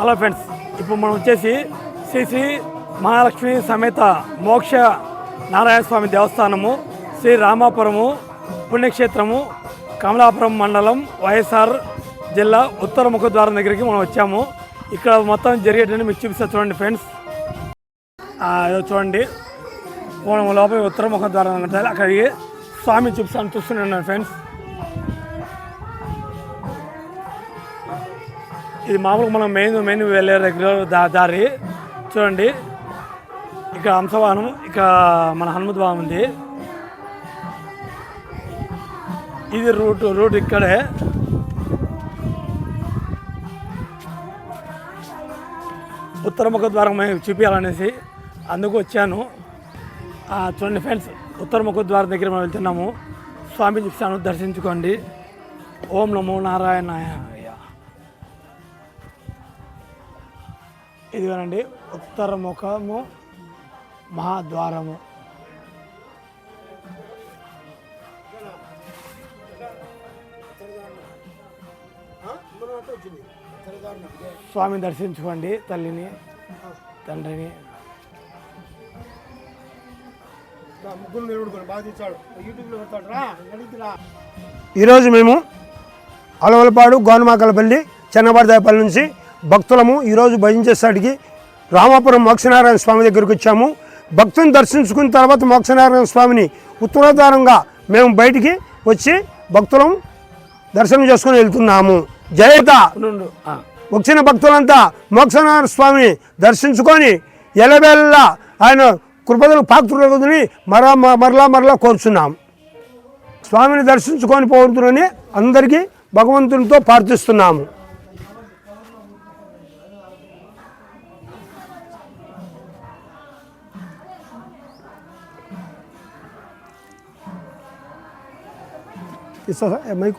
Hello friends ఇప్పుడు మనం వచ్చేసి శ్రీ శ్రీ మహాలక్ష్మి సమేత మోక్ష నారాయణ స్వామి దేవస్థానము శ్రీ రామాపురము పుణ్యక్షేత్రము కమలాపురం మండలం వైఎస్ఆర్ జిల్లా ఉత్తర ముఖద్వారం దగ్గరికి మనం వచ్చాము. ఇక్కడ మొత్తం జరిగేటన్ని మీకు చూపిస్తా చూడండి ఫ్రెండ్స్. ఇదో చూడండి. మనం లోపల ఉత్తర ముఖద్వారం ఉంటుంది అక్కడికి స్వామి చూపిస్తాను చూస్తున్నాను ఫ్రెండ్స్. ఇది మామూలుగా మనం మెయిన్ మెయిన్ వెళ్ళే రెగ్యులర్ దా దారి. చూడండి. ఇక్కడ హంసవాహనం ఇక మన హనుమత్ వాహనం ఉంది. ఇది రూట్ రూట్ ఇక్కడే. ఉత్తర ముఖ ద్వారం మేము చూపించాలనేసి అందుకు వచ్చాను. చూడండి ఫ్రెండ్స్ ఉత్తర ముఖ ద్వారం దగ్గర మనం వెళ్తున్నాము. స్వామి చూపిస్తాను దర్శించుకోండి. ఓం నమో నారాయణ ఇదిగోనండి ఉత్తర ముఖము మహాద్వారము. స్వామిని దర్శించుకోండి తల్లిని తండ్రిని. ఈరోజు మేము అలవలపాడు గోనమాకలపల్లి చెన్నబడదాయపల్లి నుంచి భక్తులము ఈరోజు భజన చేసేటికి రామాపురం మోక్షనారాయణ స్వామి దగ్గరికి వచ్చాము. భక్తుని దర్శించుకున్న తర్వాత మోక్షనారాయణ స్వామిని ఉత్తరాధారంగా మేము బయటికి వచ్చి భక్తులం దర్శనం చేసుకుని వెళ్తున్నాము. జయత వచ్చిన భక్తులంతా మోక్షనారాయణ స్వామిని దర్శించుకొని ఎలవేళ ఆయన కృపదలు పాత్రులని మరా మరలా మరలా కోరుచున్నాం. స్వామిని దర్శించుకొని పోతురని అందరికీ భగవంతునితో ప్రార్థిస్తున్నాము. ఇస్తా మైక్